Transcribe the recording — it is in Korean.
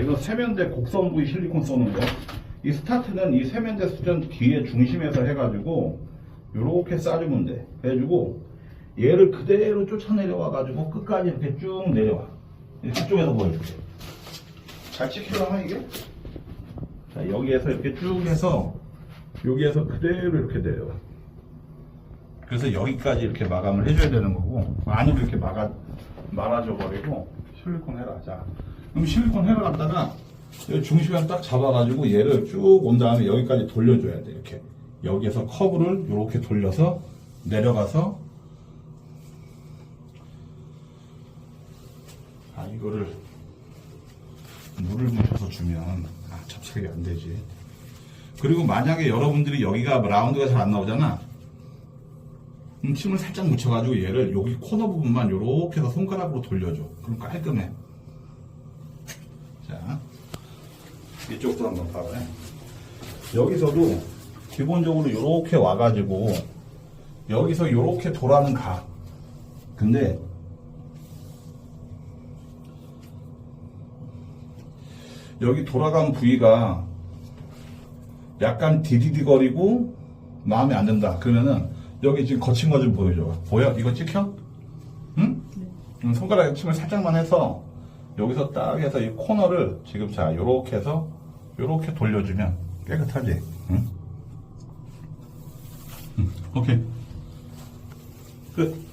이거 세면대 곡선 부위 실리콘 쏘는 거. 이 스타트는 이 세면대 수전 뒤에 중심에서 해가지고 요렇게 싸주면 돼. 해주고 얘를 그대로 쫓아내려와가지고 끝까지 이렇게 쭉 내려와. 이쪽에서 보여줄게. 잘 찍히려나 이게? 자 여기에서 이렇게 쭉 해서 여기에서 그대로 이렇게 내려와. 그래서 여기까지 이렇게 마감을 해줘야 되는 거고 안으로 이렇게 막아 말아줘 버리고 실리콘 헤라 자. 그럼 실리콘 헤라 갖다가 중심을 딱 잡아가지고 얘를 쭉 온 다음에 여기까지 돌려줘야 돼 이렇게. 여기에서 커브를 이렇게 돌려서 내려가서 아 이거를 물을 묻혀서 주면 아 접착이 안 되지. 그리고 만약에 여러분들이 여기가 라운드가 잘 안 나오잖아 음, 침을 살짝 묻혀가지고 얘를 여기 코너 부분만 요렇게 해서 손가락으로 돌려줘. 그럼 깔끔해. 자, 이쪽도 한번 봐봐요. 여기서도 기본적으로 요렇게 와가지고 여기서 요렇게 돌아는 가. 근데 여기 돌아간 부위가 약간 디디디거리고 마음에 안 든다. 그러면은 여기 지금 거친 거 좀 보여줘. 보여? 이거 찍혀? 응? 음, 손가락에 침을 살짝만 해서 여기서 딱 해서 이 코너를 지금 자 요렇게 해서 요렇게 돌려주면 깨끗하지? 응? 응, 오케이. 끝.